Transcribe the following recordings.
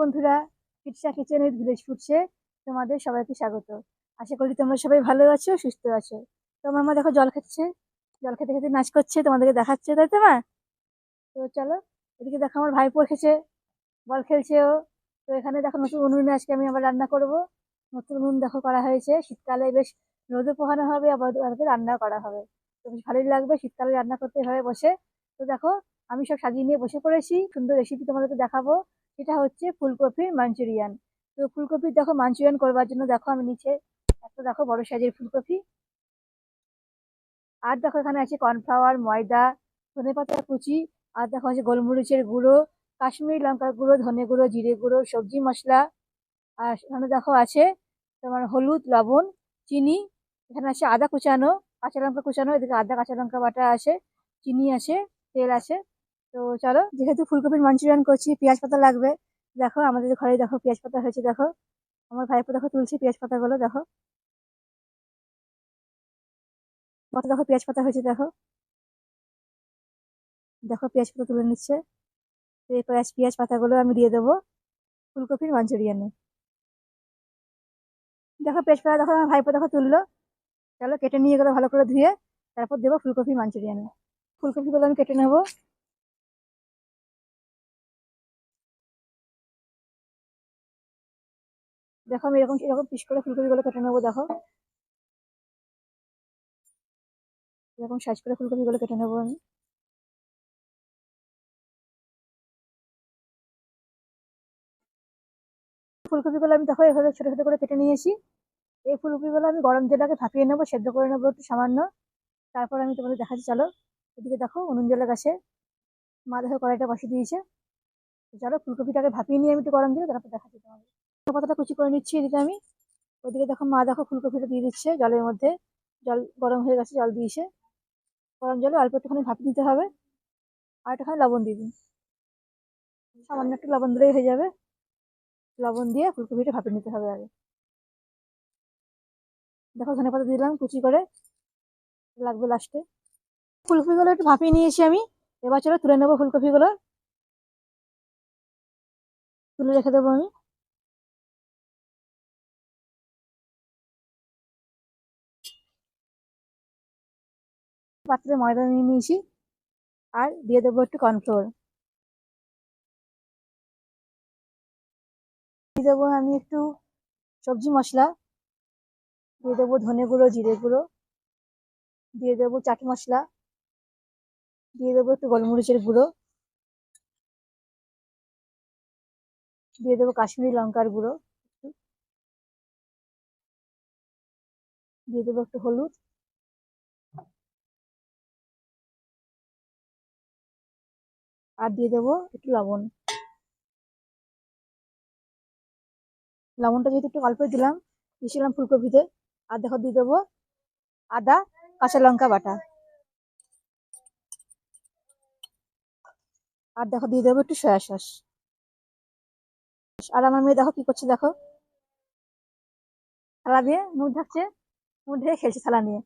বন্ধুরা কিটসা kitchen with village ফুডসে তোমাদের সবাইকে স্বাগত। আশা করি তোমরা সবাই ভালো আছো, সুস্থ আছো। তো আমার মা দেখো জল খাচ্ছে, জল খেতে খেতে নাচ করছে, তোমাদেরকে দেখাচ্ছে, তাই তো মা? তো চলো, এদিকে দেখো আমার ভাই এসেছে, বল খেলছে ও। তো এখানে দেখো নতুন উনুনে আজকে আমি আবার রান্না করব। নতুন উনুন দেখো করা হয়েছে, শীতকালে বেশ রোদে পোহানো হবে, আবার রান্না করা হবে। তো বেশ ভালোই লাগবে, শীতকালে রান্না করতে হবে বসে। তো দেখো, আমি সব সাজিয়ে নিয়ে বসে পড়েছি, সুন্দর রেসিপি তোমাদেরকে দেখাবো। সেটা হচ্ছে ফুলকপির মাঞ্চুরিয়ান। তো ফুলকপির দেখো মাঞ্চুরিয়ান করবার জন্য দেখো আমি নিচে একটা দেখো বড় সাইজের ফুলকপি। আর দেখো এখানে আছে কর্নফ্লাওয়ার, ময়দা, ধনে পাতা কুচি, আর দেখো আছে গোলমরিচের গুঁড়ো, কাশ্মীরি লঙ্কার গুঁড়ো, ধনে গুঁড়ো, জিরে গুঁড়ো, সবজি মশলা। আর এখানে দেখো আছে তোমার হলুদ, লবণ, চিনি, এখানে আছে আদা কুচানো, কাঁচা লঙ্কা কুচানো, এদিকে আদা, কাঁচা লঙ্কা বাটা আছে, চিনি আছে, তেল আছে। তো চলো, যেহেতু ফুলকপির মঞ্চুরিয়ান করছি, পেঁয়াজ পাতা লাগবে। দেখো, আমাদের ঘরে দেখো পেঁয়াজ পাতা হয়েছে, দেখো। আমার ভাইপো দেখো তুলছে পেঁয়াজ পাতাগুলো, দেখো। কত দেখো পেঁয়াজ পাতা হয়েছে, দেখো। দেখো, পেঁয়াজ পাতা তুলে নিচ্ছে। তো এই পেঁয়াজ পেঁয়াজ পাতাগুলো আমি দিয়ে দেবো ফুলকপির মাঞ্চুরিয়ানে। দেখো, পেঁয়াজ পাতা দেখো, আমার ভাইপো দেখো তুললো। চলো, কেটে নিয়ে গেলো ভালো করে ধুয়ে তারপর দেবো ফুলকপি মাঞ্চুরিয়ানে। ফুলকপিগুলো আমি কেটে নেব। দেখো আমি এরকম এরকম পিস করে ফুলকপিগুলো কেটে নেব, দেখো। এরকম সাইজ করে ফুলকপিগুলো কেটে নেব আমি। ফুলকপিগুলো আমি দেখো এভাবে ছোটো ছোটো করে কেটে নিয়েছি। এই ফুলকপি ফুলকপিগুলো আমি গরম জলে ভাপিয়ে নেব, সেদ্ধ করে নেব একটু সামান্য। তারপর আমি তোমাদের দেখাচ্ছি, চলো। এদিকে দেখো, উনুন জলে গাছে। মা দেখো কড়াইটা বসিয়ে দিয়েছে। চলো, ফুলকপিটাকে ভাপিয়ে নিয়ে আমি একটু গরম দিলে তারপর দেখাচ্ছি তোমাদের। পাতাটা কুচি করে নিচ্ছি এদিকে আমি। ওদিকে দেখো মা দেখো ফুলকপিটা দিয়ে দিচ্ছে জলের মধ্যে। জল গরম হয়ে গেছে, জল দিয়েছে। গরম জলে অল্প একটুখানি ভাপি দিতে হবে আর একটুখানি লবণ দিয়ে দিন। সামান্য একটু লবণ দিলেই হয়ে যাবে। লবণ দিয়ে ফুলকপিটা ভাপে নিতে হবে আগে। দেখো ধনে পাতা দিলাম কুচি করে, লাগবে লাস্টে ফুলকপিগুলো একটু ভাপিয়ে নিয়েছি আমি। এবার চলো তুলে নেব ফুলকপিগুলো। তুলে রেখে দেবো আমি। পাত্রে ময়দা নিয়ে নিয়েছি। আর দিয়ে দেবো একটু কর্নফ্লোর দিয়ে দেবো আমি একটু সবজি মশলা। দিয়ে দেবো ধনে গুঁড়ো, জিরে গুঁড়ো। দিয়ে দেবো চাট মশলা। দিয়ে দেবো একটু গোলমরিচের গুঁড়ো। দিয়ে দেবো কাশ্মীরি লঙ্কার গুঁড়ো। দিয়ে দেবো একটু হলুদ। আর দিয়ে দেবো একটু লবণ। লবণটা যেহেতু একটু অল্পই দিলাম, দিয়েছিলাম ফুলকপিতে, আর দেখো দিয়ে দেবো আদা, কাঁচা লঙ্কা বাটা। আর দেখো দিয়ে দেবো একটু সয়া সস। আর আমার মেয়ে দেখো কি করছে দেখো। থালা দিয়ে মুখ ঢাকছে মুখ ঢেকে খেলছে থালা নিয়ে।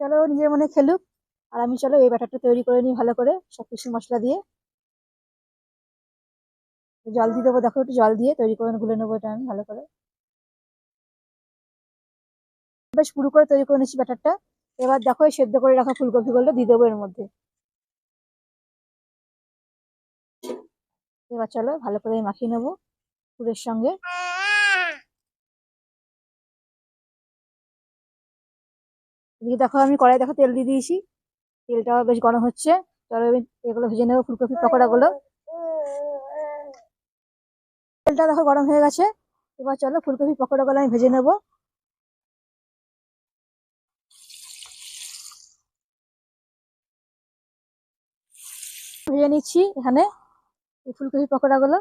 চলো নিজের মনে খেলুক, আর আমি চলো এই ব্যাটারটা তৈরি করে নিই ভালো করে সব কিছু মশলা দিয়ে। জল দিয়ে দেবো, দেখো একটু জল দিয়ে তৈরি করে গুলে নেব এটা আমি ভালো করে। বেশ পুরো করে তৈরি করে নিচ্ছি ব্যাটারটা। এবার দেখো এই সেদ্ধ করে রাখা ফুলকপিগুলো দিয়ে দেবো এর মধ্যে। এবার চলো ভালো করে মাখিয়ে নেব পুরের সঙ্গে। এদিকে দেখো আমি কড়াই দেখো তেল দিয়ে দিয়েছি। তেলটাও বেশ গরম হচ্ছে। চলো এগুলো ভেজে নেব ফুলকপি পকোড়াগুলো। তেলটা দেখো গরম হয়ে গেছে। এবার চলো ফুলকপি পকোড়াগুলো আমি ভেজে নেব। ভেজে নিচ্ছি এখানে এই ফুলকপি পকোড়াগুলো।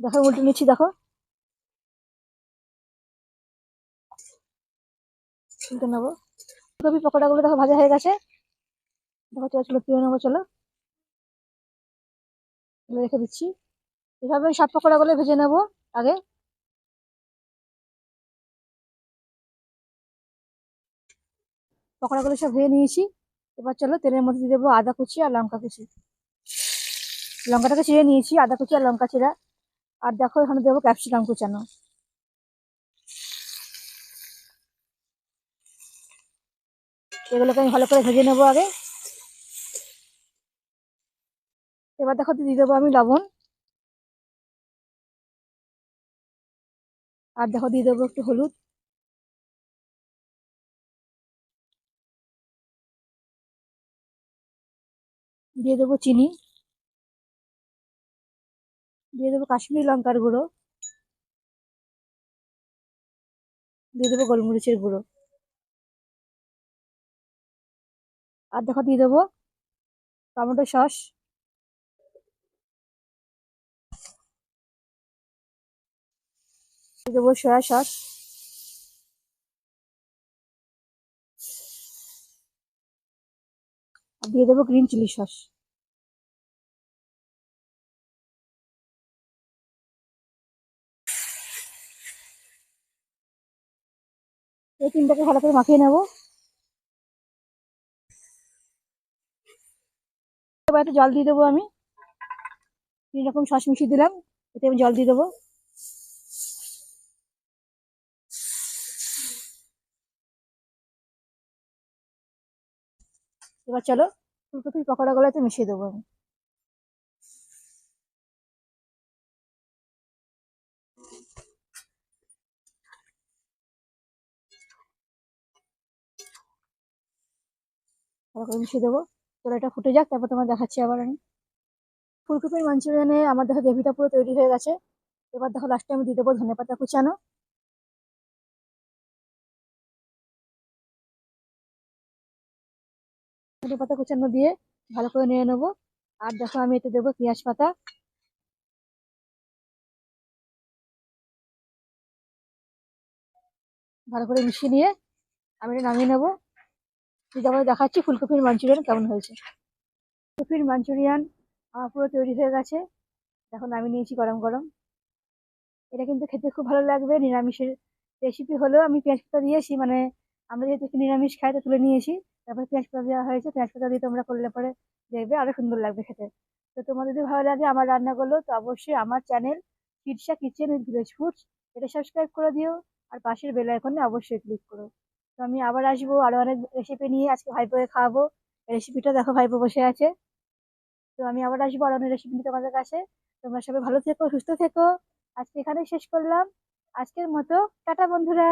দেখো, উল্টে নিচ্ছি, দেখো। উল্টে নেব। ফুলকপি পকোড়াগুলো দেখো ভাজা হয়ে গেছে। দেখো, চলো তুলে নেব, চলো। রেখে দিচ্ছি। এভাবে সব পকোড়াগুলো ভেজে নেব আগে। পকোড়াগুলো সব ভেজে নিয়েছি। এবার চলো তেলের মধ্যে দিয়ে দেবো আদা কুচি আর লঙ্কা কুচি। লঙ্কাটাকে চিড়ে নিয়েছি, আদা কুচি আর লঙ্কা চিরা আর দেখো এখানে দেবো ক্যাপসিকাম কুচানো। এগুলোকে আমি ভালো করে ভেজে নেব আগে। এবার দেখো দিয়ে দেবো আমি লবণ। আর দেখো দিয়ে দেবো একটু হলুদ। দিয়ে দেবো চিনি। দিয়ে দেবো কাশ্মীরি লঙ্কার গুঁড়ো। দিয়ে দেবো গোলমরিচের গুঁড়ো। আর দেখো দিয়ে দেবো টমেটো সস। দেবো সয়া সস দিয়ে দেবো গ্রিন চিলি সস এই তিনটাকে ভালো করে মাখিয়ে নেব। একটু জল দিয়ে দেবো আমি। তিন রকম সস মিশিয়ে দিলাম, এতে আমি জল দিয়ে দেবো। এবার চলো, ফুলকপির পকোড়াগুলোতে মিশিয়ে দেবো আমি। মিশিয়ে দেবো। চলো এটা ফুটে যাক, তারপর তোমার দেখাচ্ছি আবার আমি। ফুলকপির মাঞ্চুরিয়ানে আমার দেখো গ্রেভিটা পুরো তৈরি হয়ে গেছে। এবার দেখো লাস্টে আমি দিয়ে দেবো ধনে পাতা কুচানো। ধনে পাতা কুচানো দিয়ে ভালো করে নিয়ে নেব। আর দেখো আমি এতে দেবো পেঁয়াজ পাতা। ভালো করে মিশিয়ে নিয়ে আমি এটা নামিয়ে নেব। তারপরে দেখাচ্ছি ফুলকপির মাঞ্চুরিয়ান কেমন হয়েছে। ফুলকপির মাঞ্চুরিয়ান আমার পুরো তৈরি হয়ে গেছে। এখন আমি নিয়েছি গরম গরম। এটা কিন্তু খেতে খুব ভালো লাগবে। নিরামিষের রেসিপি হলেও আমি পেঁয়াজ পাতা দিয়েছি। মানে আমরা যেহেতু নিরামিষ খাই, তো তুলে নিয়েছি। তারপরে পেঁয়াজ পাতা দেওয়া হয়েছে, পেঁয়াজ পাতা দিয়ে তোমরা করলে পরে দেখবে আরও সুন্দর লাগবে খেতে। তো তোমাদের যদি ভালো লাগে আমার রান্নাগুলো, তো অবশ্যই আমার চ্যানেল কিডসা কিচেন উইথ ভিলেজ ফুডস এটা সাবস্ক্রাইব করে দিও আর পাশের বেল আইকনে অবশ্যই ক্লিক করো। তো আমি আবার আসব আরও অনেক রেসিপি নিয়ে, আজকে ভাইপোকে খাওয়াবো। রেসিপিটা দেখো ভাইপো বসে আছে। তো আমি আবার আসব আরও অনেক রেসিপি নিয়ে তোমাদের কাছে। তোমরা সবাই ভালো থেকো, সুস্থ থেকো। আজকে এখানে শেষ করলাম। আজকের মতো, টাটা বন্ধুরা।